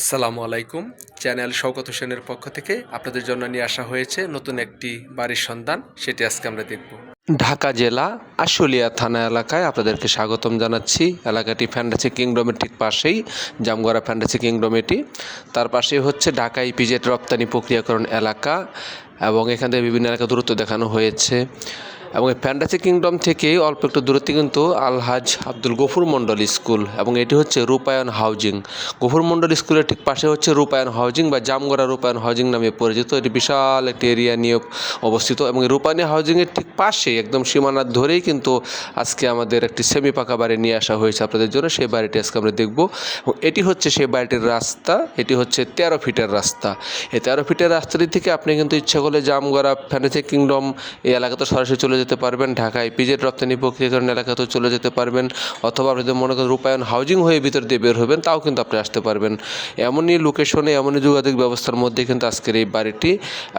আসসালামু আলাইকুম। চ্যানেল শওকত হোসেনের পক্ষ থেকে আপনাদের জন্য নিয়ে আসা হয়েছে নতুন একটি বাড়ির সন্ধান। সেটি আজকে আমরা দেখব। ঢাকা জেলা আশুলিয়া থানা এলাকায় আপনাদেরকে স্বাগতম জানাচ্ছি। এলাকাটি ফ্যান্টাসি কিংডমের ঠিক পাশেই, জামগড়া ফ্যান্টাসি কিংডম এটি। তার পাশেই হচ্ছে ঢাকা ইপিজেড রপ্তানি প্রক্রিয়াকরণ এলাকা এবং এখান থেকে বিভিন্ন এলাকা দূরত্ব দেখানো হয়েছে। এবং এই ফ্যান্টাসি কিংডম থেকে অল্প একটু দূরত্বে কিন্তু আলহাজ আব্দুল গফুর মণ্ডল স্কুল এবং এটি হচ্ছে রূপায়ণ হাউজিং গফুর মণ্ডল স্কুলের ঠিক পাশে হচ্ছে রূপায়ণ হাউজিং বা জামগড়া রূপায়ণ হাউজিং নামে পরিচিত। এটি বিশাল একটি এরিয়া নিয়ে অবস্থিত এবং রূপায়ণ হাউজিংয়ের ঠিক পাশে একদম সীমানার ধরেই কিন্তু আজকে আমাদের একটি সেমি পাকা বাড়ি নিয়ে আসা হয়েছে আপনাদের জন্য। সেই বাড়িটি আজকে আমরা দেখব এবং এটি হচ্ছে সেই বাড়িটির রাস্তা। এটি হচ্ছে তেরো ফিটের রাস্তা। এই তেরো ফিটের রাস্তাটি থেকে আপনি কিন্তু ইচ্ছা করলে জামগড়া ফ্যান্টাসি কিংডম এই এলাকাতে সরাসরি চলে যেতে পারবেন, ঢাকায় পিজেড রপ্তানি প্রক্রিয়াকরণ এলাকাতেও চলে যেতে পারবেন, অথবা আপনি যদি মনে করেন রূপায়ণ হাউজিং হয়ে ভিতর দিয়ে বের হবেন, তাও কিন্তু আপনি আসতে পারবেন। এমনই লোকেশনে এমনই যোগাযোগ ব্যবস্থার মধ্যে কিন্তু আজকের এই বাড়িটি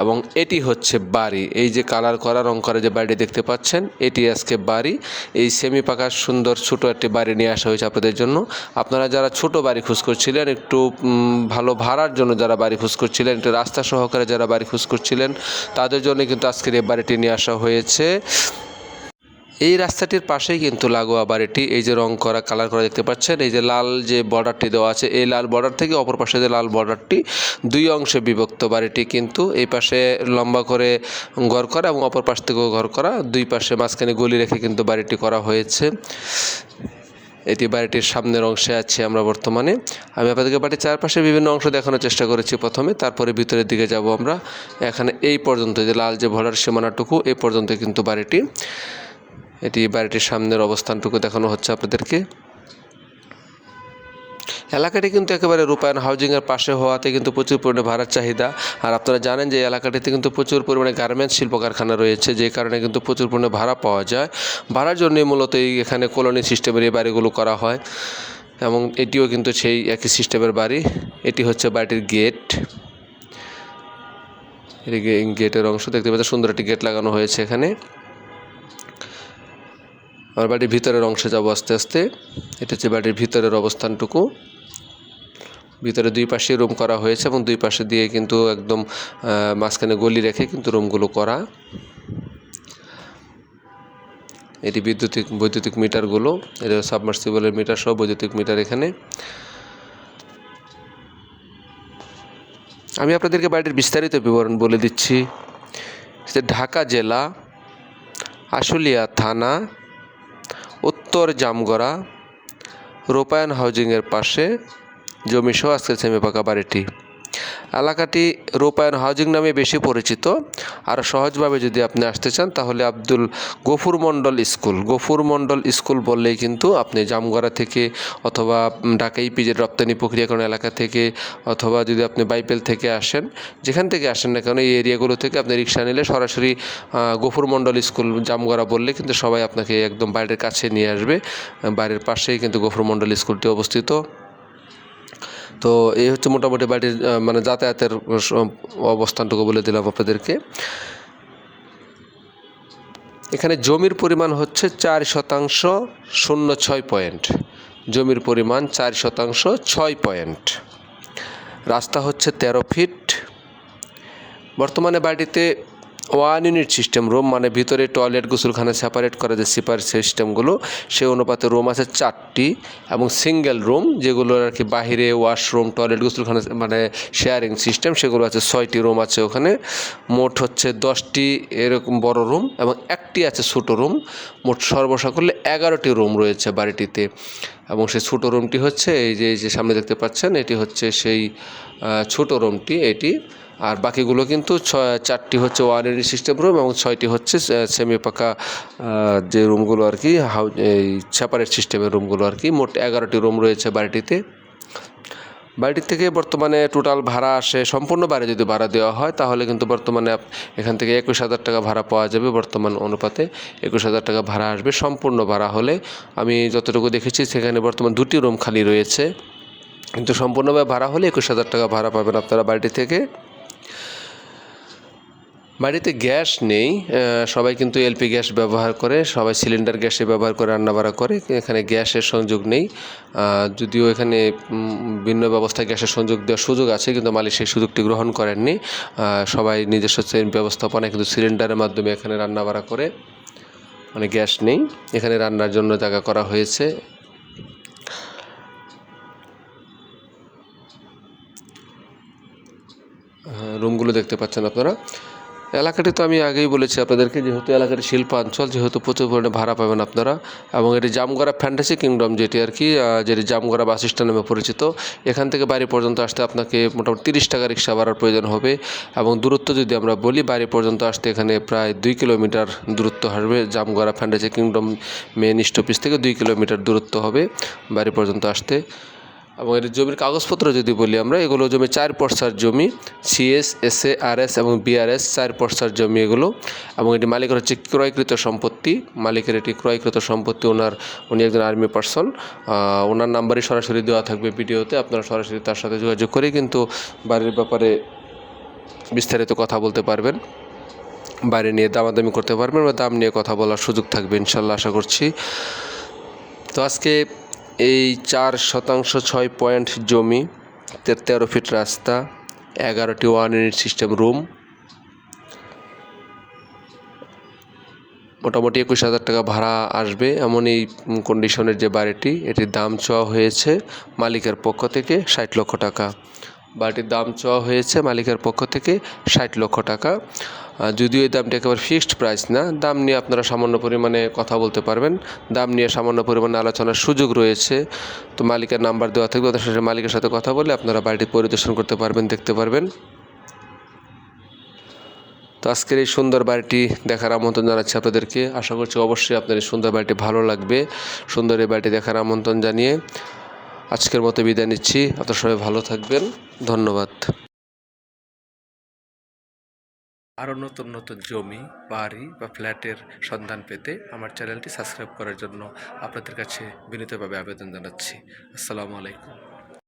এবং এটি হচ্ছে বাড়ি। এই যে কালার করা, রং করা যে বাড়িটি দেখতে পাচ্ছেন, এটি আজকে বাড়ি। এই সেমি পাকা সুন্দর, ছোট একটি বাড়ি নিয়ে আসা হয়েছে আপনাদের জন্য। আপনারা যারা ছোট বাড়ি খোঁজ করছিলেন, একটু ভালো ভাড়ার জন্য যারা বাড়ি খোঁজ করছিলেন, একটু রাস্তা সহকারে যারা বাড়ি খোঁজ করছিলেন, তাদের জন্য কিন্তু আজকের এই বাড়িটি নিয়ে আসা হয়েছে। এই রাস্তাটির পাশেই কিন্তু লাগোয়া বাড়িটি। এই যে রং করা কালার করা দেখতে পাচ্ছেন। এই যে লাল যে বর্ডারটি দেওয়া আছে, এই লাল বর্ডার থেকে অপর পাশে যে লাল বর্ডারটি দুই অংশে বিভক্ত বাড়িটি কিন্তু। এই পাশে লম্বা করে ঘর করা এবং অপর পাশ থেকেও ঘর করা। দুই পাশে মাঝখানে গলি রেখে কিন্তু বাড়িটি করা হয়েছে। এটি বাড়িটির সামনের অংশে আছে আমরা বর্তমানে। আমি আপনাদেরকে বাড়ির চারপাশে বিভিন্ন অংশ দেখানোর চেষ্টা করেছি প্রথমে, তারপরে ভিতরের দিকে যাব আমরা। এখানে এই পর্যন্ত যে লাল যে ভরার সীমানাটুকু এই পর্যন্ত কিন্তু বাড়িটি, এটি বাড়িটির সামনের অবস্থানটুকু দেখানো হচ্ছে আপনাদেরকে। এলাকাটি কিন্তু একেবারে রূপায়ণ হাউজিংয়ের পাশে হওয়াতে কিন্তু প্রচুর পরিমাণে ভাড়ার চাহিদা। আর আপনারা জানেন যে এলাকাটিতে কিন্তু প্রচুর পরিমাণে গার্মেন্টস শিল্প কারখানা রয়েছে, যে কারণে কিন্তু প্রচুর পরিমাণে ভাড়া পাওয়া যায়। ভাড়ার জন্যই মূলত এই এখানে কলোনি সিস্টেমের এই বাড়িগুলো করা হয় এবং এটিও কিন্তু সেই একই সিস্টেমের বাড়ি। এটি হচ্ছে বাড়িটির গেট গেটের অংশ দেখতে পাচ্ছেন, সুন্দর একটি গেট লাগানো হয়েছে এখানে। আমার বাড়ির ভিতরের অংশে যাব আস্তে আস্তে। এটা হচ্ছে বাড়ির ভিতরের অবস্থানটুকু। ভিতরে দুই পাশে রুম করা হয়েছে এবং দুই পাশে দিয়ে কিন্তু একদম মাঝখানে গলি রেখে কিন্তু রুমগুলো করা। এটি বিদ্যুতিক, বৈদ্যুতিক মিটারগুলো, এটা সাবমার্সিবলের মিটার সহ বৈদ্যুতিক মিটার এখানে। আমি আপনাদেরকে বাড়িটির বিস্তারিত বিবরণ বলে দিচ্ছি। ঢাকা জেলা, আশুলিয়া থানা, উত্তর জামগড়া, রূপায়ণ হাউজিংয়ের পাশে জমিসহ আজকের সেমি পাকা বাড়িটি। এলাকাটি রূপায়ণ হাউজিং নামে বেশি পরিচিত। আর সহজভাবে যদি আপনি আসতে চান, তাহলে আব্দুল গফুর মণ্ডল স্কুল। গফুর মণ্ডল স্কুল বললেই কিন্তু আপনি জামগড়া থেকে অথবা ঢাকা ইপিজের রপ্তানি প্রক্রিয়াকরণ এলাকা থেকে অথবা যদি আপনি বাইপেল থেকে আসেন, যেখান থেকে আসেন না কেন এই এরিয়াগুলো থেকে আপনি রিক্সা নিলে সরাসরি গফুর মণ্ডল স্কুল জামগড়া বললে কিন্তু সবাই আপনাকে একদম বাড়ির কাছে নিয়ে আসবে। বাড়ির পাশেই কিন্তু গফুর মণ্ডল স্কুলটি অবস্থিত। তো এই হচ্ছে মোটামুটি বাড়ির মানে যাতায়াতের অবস্থানটুকু বলে দিলাম আপনাদেরকে। এখানে জমির পরিমাণ হচ্ছে চার শতাংশ শূন্য ছয় পয়েন্ট। জমির পরিমাণ চার শতাংশ ছয় পয়েন্ট। রাস্তা হচ্ছে তেরো ফিট। বর্তমানে বাড়িতে ওয়ান ইউনিট সিস্টেম রুম মানে ভিতরে টয়লেট গোসলখানা সেপারেট করা যে সিপার সিস্টেমগুলো সে অনুপাতে রুম আছে চারটি এবং সিঙ্গেল রুম যেগুলো আর কি বাহিরে ওয়াশরুম টয়লেট গোসলখানা মানে শেয়ারিং সিস্টেম সেগুলো আছে ছয়টি রুম আছে ওখানে। মোট হচ্ছে দশটি এরকম বড় রুম এবং একটি আছে ছোটো রুম মোট সর্বসাকল্যে এগারোটি রুম রয়েছে বাড়িটিতে এবং সেই ছোটো রুমটি হচ্ছে এই যে এই যে সামনে দেখতে পাচ্ছেন, এটি হচ্ছে সেই ছোটো রুমটি এটি। আর বাকিগুলো কিন্তু ছয়, চারটি হচ্ছে ওয়ান এরি সিস্টেম রুম এবং ছয়টি হচ্ছে সেমি পাকা যে রুমগুলো আর কি হাউ এই সেপারেট সিস্টেমের রুমগুলো আর কি। মোট এগারোটি রুম রয়েছে বাড়িটিতে। বাড়িটির থেকে বর্তমানে টোটাল ভাড়া আসে, সম্পূর্ণ বাড়ি যদি ভাড়া দেওয়া হয়, তাহলে কিন্তু বর্তমানে এখান থেকে একুশ হাজার টাকা ভাড়া পাওয়া যাবে বর্তমান অনুপাতে। একুশ হাজার টাকা ভাড়া আসবে, সম্পূর্ণ ভাড়া হলে। আমি যতটুকু দেখেছি, সেখানে বর্তমান দুটি রুম খালি রয়েছে। কিন্তু সম্পূর্ণভাবে ভাড়া হলে একুশ হাজার টাকা ভাড়া পাবেন আপনারা বাড়িটি থেকে। বাড়িতে গ্যাস নেই সবাই কিন্তু এলপি গ্যাস ব্যবহার করে, সবাই সিলিন্ডার গ্যাসে ব্যবহার করে, রান্নাবাড়া করে, এখানে গ্যাসের সংযোগ নেই। যদিও এখানে ভিন্ন ব্যবস্থায় গ্যাসের সংযোগ দেওয়ার সুযোগ আছে, কিন্তু মালিক সেই সুযোগটি গ্রহণ করেননি। সবাই নিজস্ব শ্রেণি ব্যবস্থাপনায় কিন্তু সিলিন্ডারের মাধ্যমে এখানে রান্নাবাড়া করে মানে গ্যাস নেই। এখানে রান্নার জন্য জায়গা করা হয়েছে। রুমগুলো দেখতে পাচ্ছেন আপনারা। এলাকাটি তো আমি আগেই বলেছি আপনাদেরকে, যেহেতু এলাকাটি শিল্পাঞ্চল, যেহেতু প্রচুর পরিমাণে ভাড়া পাবেন আপনারা। এবং এটি জামগড়া ফ্যান্টাসি কিংডম যেটি আর কি যেটি জামগড়া বাস স্ট্যান্ড নামে পরিচিত। এখান থেকে বাড়ি পর্যন্ত আসতে আপনাকে মোটামুটি তিরিশ টাকা রিক্সা ভাড়ার প্রয়োজন হবে। এবং দূরত্ব যদি আমরা বলি, বাড়ি পর্যন্ত আসতে এখানে প্রায় দুই কিলোমিটার দূরত্ব হবে Jamgara fantasy kingdom main stoppage থেকে দুই কিলোমিটার দূরত্ব হবে বাড়ি পর্যন্ত আসতে। এবং এর জমির কাগজপত্র যদি বলি আমরা, এগুলো জমি চার পর্সার জমি CS S A R S এবং বিআরএস চার পর্সার জমি এগুলো। এবং এটি মালিকের হচ্ছে ক্রয়কৃত সম্পত্তি। মালিকের এটি ক্রয়কৃত সম্পত্তি, ওনার, উনি একজন আর্মি পার্সন। ওনার নাম্বারই সরাসরি দেওয়া থাকবে ভিডিওতে, আপনারা সরাসরি তার সাথে যোগাযোগ করে কিন্তু বাড়ির ব্যাপারে বিস্তারিত কথা বলতে পারবেন। বাড়ি নিয়ে দামাদামি করতে পারবেন বা দাম নিয়ে কথা বলার সুযোগ থাকবে, ইনশাল্লাহ আশা করছি। তো আজকে এই চার শতাংশ ছয় পয়েন্ট জমি, তেরো ফিট রাস্তা, এগারোটি ওয়ান ইউনিট সিস্টেম রুম, মোটামুটি একুশ হাজার টাকা ভাড়া আসবে এমন এই কন্ডিশনের যে বাড়িটি, এটির দাম চাওয়া হয়েছে মালিকের পক্ষ থেকে ষাট লক্ষ টাকা। বাড়িটির দাম চাওয়া হয়েছে মালিকের পক্ষ থেকে ষাট লক্ষ টাকা। যদিও এই দামটি একেবারে ফিক্সড প্রাইস না, দাম নিয়ে আপনারা সামান্য পরিমাণে কথা বলতে পারবেন। দাম নিয়ে সামান্য পরিমাণে আলোচনার সুযোগ রয়েছে। তো মালিকের নাম্বার দেওয়া থাকবে তাদের সাথে মালিকের সাথে কথা বলে আপনারা বাড়িটি পরিদর্শন করতে পারবেন, দেখতে পারবেন। তো আজকের এই সুন্দর বাড়িটি দেখার আমন্ত্রণ জানাচ্ছি আপনাদেরকে। আশা করছি অবশ্যই আপনার এই সুন্দর বাড়িটি ভালো লাগবে। সুন্দর এই বাড়িটি দেখার আমন্ত্রণ জানিয়ে আজকের মতো বিদায় নিচ্ছি। আপনার সবাই ভালো থাকবেন। ধন্যবাদ। আরও নতুন নতুন জমি, বাড়ি বা ফ্ল্যাটের সন্ধান পেতে আমার চ্যানেলটি সাবস্ক্রাইব করার জন্য আপনাদের কাছে বিনীতভাবে আবেদন জানাচ্ছি। আসসালামু আলাইকুম।